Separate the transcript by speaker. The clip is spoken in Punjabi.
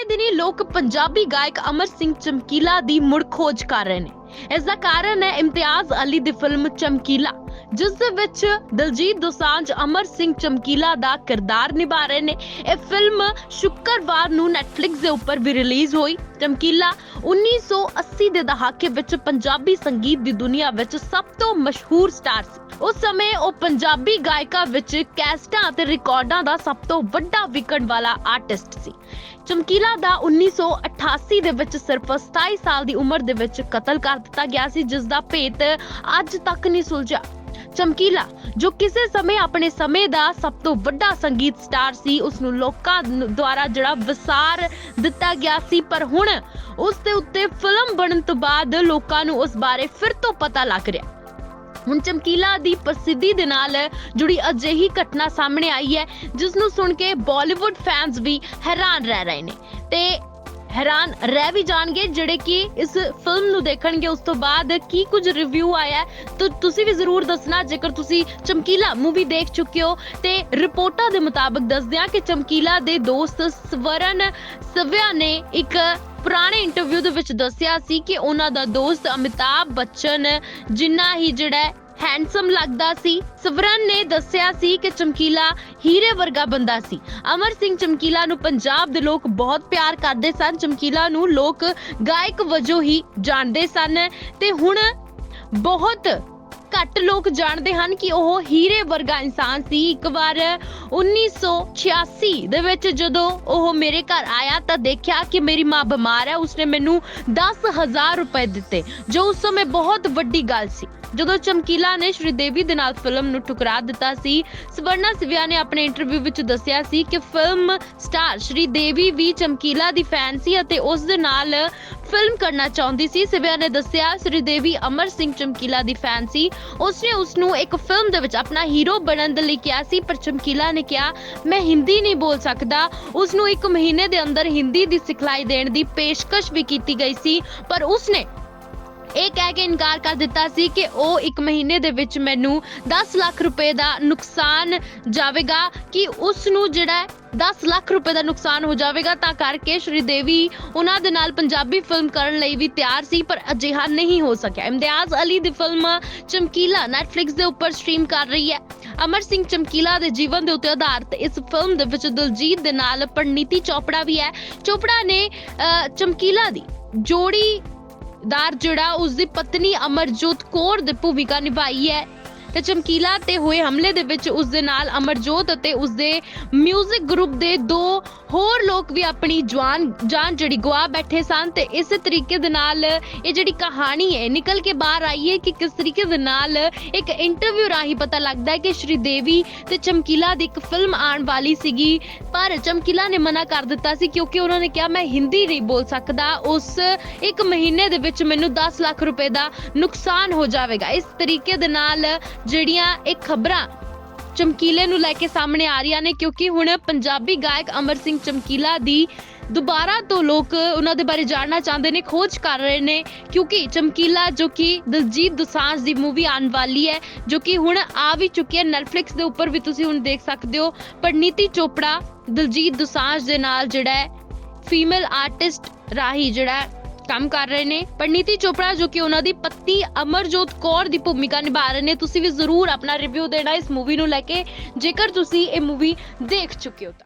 Speaker 1: ਦਿਨੇ ਦਿਨੇ ਲੋਕ ਪੰਜਾਬੀ ਗਾਇਕ ਅਮਰ ਸਿੰਘ ਚਮਕੀਲਾ ਦੀ ਮੁੜ ਖੋਜ ਕਰ ਰਹੇ ਨੇ। ਇਸ ਦਾ ਕਾਰਨ ਹੈ ਇਮਤਿਆਜ਼ ਅਲੀ ਦੀ ਫਿਲਮ ਚਮਕੀਲਾ, ਜਿਸ ਦੇ ਵਿੱਚ ਦਲਜੀਤ ਦੋਸਾਂਝ ਅਮਰ ਸਿੰਘ ਚਮਕੀਲਾ ਦਾ ਕਿਰਦਾਰ ਨਿਭਾ ਰਹੇ ਨੇ। ਇਹ ਫਿਲਮ ਸ਼ੁੱਕਰਵਾਰ ਨੂੰ ਨੈਟਫਲਿਕਸ ਦੇ ਉੱਪਰ ਵੀ ਰਿਲੀਜ਼ ਹੋਈ। ਚਮਕੀਲਾ 1980 ਦੇ ਦਹਾਕੇ ਵਿੱਚ ਪੰਜਾਬੀ ਸੰਗੀਤ ਦੀ ਦੁਨੀਆ ਵਿੱਚ ਸਭ ਤੋਂ ਮਸ਼ਹੂਰ ਸਟਾਰ ਸੀ। ਉਸ ਸਮੇਂ ਉਹ ਪੰਜਾਬੀ ਗਾਇਕਾਂ ਵਿੱਚ ਕੈਸਟਾਂ ਅਤੇ ਰਿਕਾਰਡਾਂ ਦਾ ਸਭ ਤੋਂ ਵੱਡਾ ਵਿਕਣ ਵਾਲਾ ਆਰਟਿਸਟ ਸੀ। ਚਮਕੀਲਾ ਦਾ 1988 ਦੇ ਵਿੱਚ ਸਿਰਫ 27 ਸਾਲ ਦੀ ਉਮਰ ਦੇ ਵਿੱਚ ਕਤਲ ਕਰ ਦਿੱਤਾ ਗਿਆ ਸੀ, ਜਿਸ ਦਾ ਭੇਤ ਅੱਜ ਤੱਕ ਨਹੀਂ ਸੁਲਝਿਆ। ਚਮਕੀਲਾ, ਜੋ ਕਿਸੇ ਸਮੇਂ ਆਪਣੇ ਸਮੇਂ ਦਾ ਸਭ ਤੋਂ ਵੱਡਾ ਸੰਗੀਤ ਸਟਾਰ ਸੀ, ਉਸ ਨੂੰ ਲੋਕਾਂ ਦੁਆਰਾ ਜਿਹੜਾ ਵਿਸਾਰ ਦਿੱਤਾ ਗਿਆ ਸੀ, ਪਰ ਹੁਣ ਉਸ ਦੇ ਉੱਤੇ ਫਿਲਮ ਬਣਨ ਤੋਂ ਬਾਅਦ ਲੋਕਾਂ ਨੂੰ ਉਸ ਬਾਰੇ ਫਿਰ ਤੋਂ ਪਤਾ ਲੱਗ ਰਿਹਾ। ਹੁਣ ਚਮਕੀਲਾ ਦੀ ਪ੍ਰਸਿੱਧੀ ਦੇ ਨਾਲ ਜੁੜੀ ਅਜਿਹੀ ਘਟਨਾ ਸਾਹਮਣੇ ਆਈ ਹੈ ਜਿਸ ਨੂੰ ਸੁਣ ਕੇ ਬਾਲੀਵੁੱਡ ਫੈਨਸ ਵੀ ਹੈਰਾਨ ਰਹਿ ਰਹੇ ਨੇ। ਤੇ ਹੈਰਾਨ ਰਹਿ ਵੀ ਜਾਣਗੇ ਜਿਹੜੇ ਕਿ ਇਸ ਫਿਲਮ ਨੂੰ ਦੇਖਣਗੇ। ਉਸ ਤੋਂ ਬਾਅਦ ਕੀ ਕੁਝ ਰਿਵਿਊ ਆਇਆ ਤਾਂ ਤੁਸੀਂ ਵੀ ਜ਼ਰੂਰ ਦੱਸਣਾ, ਜੇਕਰ ਤੁਸੀਂ ਚਮਕੀਲਾ ਮੂਵੀ ਦੇਖ ਚੁੱਕੇ ਹੋ। ਤੇ ਰਿਪੋਰਟਾਂ ਦੇ ਮੁਤਾਬਕ ਦੱਸਦੇ ਹਾਂ ਕਿ ਚਮਕੀਲਾ ਦੇ ਦੋਸਤ ਸਵਰਨ ਸਵਿਆ ਨੇ ਇੱਕ ਪੁਰਾਣੇ ਇੰਟਰਵਿਊ ਦੇ ਵਿੱਚ ਦੱਸਿਆ ਸੀ ਕਿ ਉਹਨਾਂ ਦਾ ਦੋਸਤ ਅਮਿਤਾਭ ਬੱਚਨ, ਜਿੰਨਾ ਹੀ ਜਿਹੜਾ ਹੈਂਡਸਮ ਲੱਗਦਾ ਸੀ, ਸਵਰਨ ਨੇ ਦੱਸਿਆ ਸੀ ਕਿ ਚਮਕੀਲਾ ਹੀਰੇ ਵਰਗਾ ਬੰਦਾ ਸੀ। ਅਮਰ ਸਿੰਘ ਚਮਕੀਲਾ ਨੂੰ ਪੰਜਾਬ ਦੇ ਲੋਕ ਬਹੁਤ ਪਿਆਰ ਕਰਦੇ ਸਨ। ਚਮਕੀਲਾ ਨੂੰ ਲੋਕ ਗਾਇਕ ਵਜੋਂ ਹੀ ਜਾਣਦੇ ਸਨ ਤੇ ਹੁਣ ਬਹੁਤ ਘੱਟ ਲੋਕ ਜਾਣਦੇ ਹਨ ਕਿ ਉਹ ਹੀਰੇ ਵਰਗਾ ਇਨਸਾਨ ਸੀ। ਇੱਕ ਵਾਰ 1986 ਦੇ ਵਿੱਚ ਜਦੋਂ ਉਹ ਮੇਰੇ ਘਰ ਆਇਆ ਤਾਂ ਦੇਖਿਆ ਕਿ ਮੇਰੀ ਮਾਂ ਬਿਮਾਰ ਹੈ। ਉਸਨੇ ਮੈਨੂੰ 10000 ਰੁਪਏ ਦਿੱਤੇ, ਜੋ ਉਸ ਸਮੇਂ ਬਹੁਤ ਵੱਡੀ ਗੱਲ ਸੀ। ਜਦੋਂ ਚਮਕੀਲਾ ਨੇ ਸ਼੍ਰੀਦੇਵੀ ਦੇ ਨਾਲ ਫਿਲਮ ਨੂੰ ਠੁਕਰਾ ਦਿੱਤਾ ਸੀ, ਸਵਰਨਾ ਸਿਵਿਆ ਨੇ ਆਪਣੇ ਇੰਟਰਵਿਊ ਵਿੱਚ ਦੱਸਿਆ ਸੀ ਕਿ ਫਿਲਮ ਸਟਾਰ ਸ਼੍ਰੀਦੇਵੀ ਵੀ ਚਮਕੀਲਾ ਦੀ ਫੈਨ ਸੀ ਅਤੇ ਉਸ ਦੇ ਨਾਲ ਫਿਲਮ ਕਰਨਾ ਚਾਹੁੰਦੀ ਸੀ, ਸਿਵਿਆ ਨੇ ਦੱਸਿਆ ਸ਼੍ਰੀਦੇਵੀ ਅਮਰ ਸਿੰਘ ਚਮਕੀਲਾ ਦੀ ਫੈਨ ਸੀ। ਉਸਨੇ ਉਸ ਨੂੰ ਇੱਕ ਫਿਲਮ ਦੇ ਵਿੱਚ ਆਪਣਾ ਹੀਰੋ ਬਣਨ ਦੇ ਲਈ ਕਿਹਾ ਸੀ, ਪਰ ਚਮਕੀਲਾ ਨੇ ਕਿਹਾ, ਮੈਂ ਹਿੰਦੀ ਨਹੀਂ ਬੋਲ ਸਕਦਾ। ਉਸ ਨੂੰ ਇੱਕ ਮਹੀਨੇ ਦੇ ਅੰਦਰ ਹਿੰਦੀ ਦੀ ਸਿਖਲਾਈ ਦੇਣ ਦੀ ਪੇਸ਼ਕਸ਼ ਵੀ ਕੀਤੀ ਗਈ ਸੀ, ਪਰ ਉਸਨੇ ਇਹ ਕਹਿ ਕੇ ਇਨਕਾਰ ਕਰ ਦਿੱਤਾ ਸੀ ਕਿ ਉਹ 1 ਮਹੀਨੇ ਦੇ ਵਿੱਚ ਮੈਨੂੰ 10 ਲੱਖ ਰੁਪਏ ਦਾ ਨੁਕਸਾਨ ਜਾਵੇਗਾ ਕਿ ਉਸ ਨੂੰ ਜਿਹੜਾ 10 ਲੱਖ ਰੁਪਏ ਦਾ ਨੁਕਸਾਨ ਹੋ ਜਾਵੇਗਾ ਤਾਂ ਕਰਕੇ ਸ਼੍ਰੀ ਦੇਵੀ ਉਹਨਾਂ ਦੇ ਨਾਲ ਪੰਜਾਬੀ ਫਿਲਮ ਕਰਨ ਲਈ ਵੀ ਤਿਆਰ ਸੀ ਪਰ ਅਜਿਹਾ ਨਹੀਂ ਹੋ ਸਕਿਆ। ਇਮਤਿਆਜ਼ ਅਲੀ ਦੀ ਫਿਲਮ ਚਮਕੀਲਾ Netflix ਦੇ ਉੱਪਰ ਸਟ੍ਰੀਮ ਕਰ ਰਹੀ ਹੈ। ਅਮਰ ਸਿੰਘ ਚਮਕੀਲਾ ਦੇ ਜੀਵਨ ਦੇ ਉੱਤੇ ਆਧਾਰਿਤ ਇਸ ਫਿਲਮ ਦੇ ਵਿੱਚ ਦਿਲਜੀਤ ਦੇ ਨਾਲ ਪਰਨੀਤੀ ਚੋਪੜਾ ਵੀ ਹੈ। ਚੋਪੜਾ ਨੇ ਅਹ, ਚਮਕੀਲਾ ਦੀ ਜੋੜੀ ਦਾਰ ਜਿਹੜਾ ਉਸ ਦੀ ਪਤਨੀ ਅਮਰਜੋਤ ਕੌਰ ਦੀ ਭੂਮਿਕਾ ਨਿਭਾਈ ਹੈ। ਤੇ ਚਮਕੀਲਾ ਤੇ ਹੋਏ ਹਮਲੇ ਦੇ ਵਿੱਚ ਉਸ ਦੇ ਨਾਲ ਅਮਰਜੋਤ ਅਤੇ ਉਸ ਦੇ 뮤직 ਗਰੁੱਪ ਦੇ ਦੋ ਹੋਰ ਲੋਕ ਵੀ ਆਪਣੀ ਜਵਾਨ, ਜਾਨ ਜਿਹੜੀ ਗਵਾ ਬੈਠੇ ਸਨ ਤੇ ਇਸ ਤਰੀਕੇ ਦੇ ਨਾਲ ਇਹ ਜਿਹੜੀ ਕਹਾਣੀ ਹੈ, ਨਿਕਲ ਕੇ ਬਾਹਰ ਆਈ ਹੈ ਕਿ ਕਿਸ ਤਰੀਕੇ ਦੇ ਨਾਲ ਇੱਕ ਇੰਟਰਵਿਊ ਰਾਹੀਂ ਪਤਾ ਲੱਗਦਾ ਹੈ ਕਿ ਸ਼੍ਰੀ ਦੇਵੀ ਤੇ ਚਮਕੀਲਾ ਦੀ ਇੱਕ ਫਿਲਮ ਆਉਣ ਵਾਲੀ ਸੀਗੀ। ਪਰ ਚਮਕੀਲਾ ਨੇ ਮਨਾ ਕਰ ਦਿੱਤਾ ਸੀ ਕਿਉਂਕਿ ਉਹਨਾਂ ਨੇ ਕਿਹਾ, ਮੈਂ ਹਿੰਦੀ ਨਹੀਂ ਬੋਲ ਸਕਦਾ। ਉਸ ਇੱਕ ਮਹੀਨੇ ਦੇ ਵਿੱਚ ਮੈਨੂੰ 10 ਲੱਖ ਰੁਪਏ ਦਾ ਨੁਕਸਾਨ ਹੋ ਜਾਵੇਗਾ। ਇਸ ਤਰੀਕੇ ਦੇ ਨਾਲ ਜਿਹੜੀਆਂ ਇਹ ਖਬਰਾਂ ਚਮਕੀਲੇ ਨੂੰ ਲੈ ਕੇ ਸਾਹਮਣੇ ਆ ਰਹੀਆਂ ਨੇ, ਕਿਉਂਕਿ ਹੁਣ ਪੰਜਾਬੀ ਗਾਇਕ ਅਮਰ ਸਿੰਘ ਚਮਕੀਲਾ ਦੀ ਦੁਬਾਰਾ ਤੋਂ ਲੋਕ ਉਹਨਾਂ ਦੇ ਬਾਰੇ ਜਾਣਨਾ ਚਾਹੁੰਦੇ ਨੇ, ਖੋਜ ਕਰ ਰਹੇ ਨੇ, ਕਿਉਂਕਿ ਚਮਕੀਲਾ ਜੋ ਕਿ ਦਿਲਜੀਤ ਦੁਸਾਂਝ ਦੀ ਮੂਵੀ ਆਉਣ ਵਾਲੀ ਹੈ, ਜੋ ਕਿ ਹੁਣ ਆ ਵੀ ਚੁੱਕੀ ਹੈ ਨੈਟਫਲਿਕਸ ਦੇ ਉੱਪਰ ਵੀ ਤੁਸੀਂ ਹੁਣ ਦੇਖ ਸਕਦੇ ਹੋ, ਪਰ ਨੀਤੀ ਚੋਪੜਾ ਦਿਲਜੀਤ ਦੁਸਾਂਝ ਦੇ ਨਾਲ ਜਿਹੜਾ ਹੈ ਫੀਮੇਲ ਆਰਟਿਸਟ ਰਾਹੀਂ ਜਿਹੜਾ ਕੰਮ ਕਰ ਰਹੇ ਨੇ। ਪਰਨੀਤੀ ਚੋਪੜਾ, ਜੋ ਕਿ ਉਹਨਾਂ ਦੀ ਪਤਨੀ ਅਮਰਜੋਤ ਕੌਰ ਦੀ ਭੂਮਿਕਾ ਨਿਭਾ ਰਹੇ ਨੇ, ਤੁਸੀਂ ਵੀ ਜ਼ਰੂਰ ਆਪਣਾ ਰਿਵਿਊ ਦੇਣਾ ਇਸ ਮੂਵੀ ਨੂੰ ਲੈ ਕੇ। ਜੇਕਰ ਤੁਸੀਂ ਇਹ ਮੂਵੀ ਦੇਖ ਚੁੱਕੇ ਹੋ ਤਾਂ।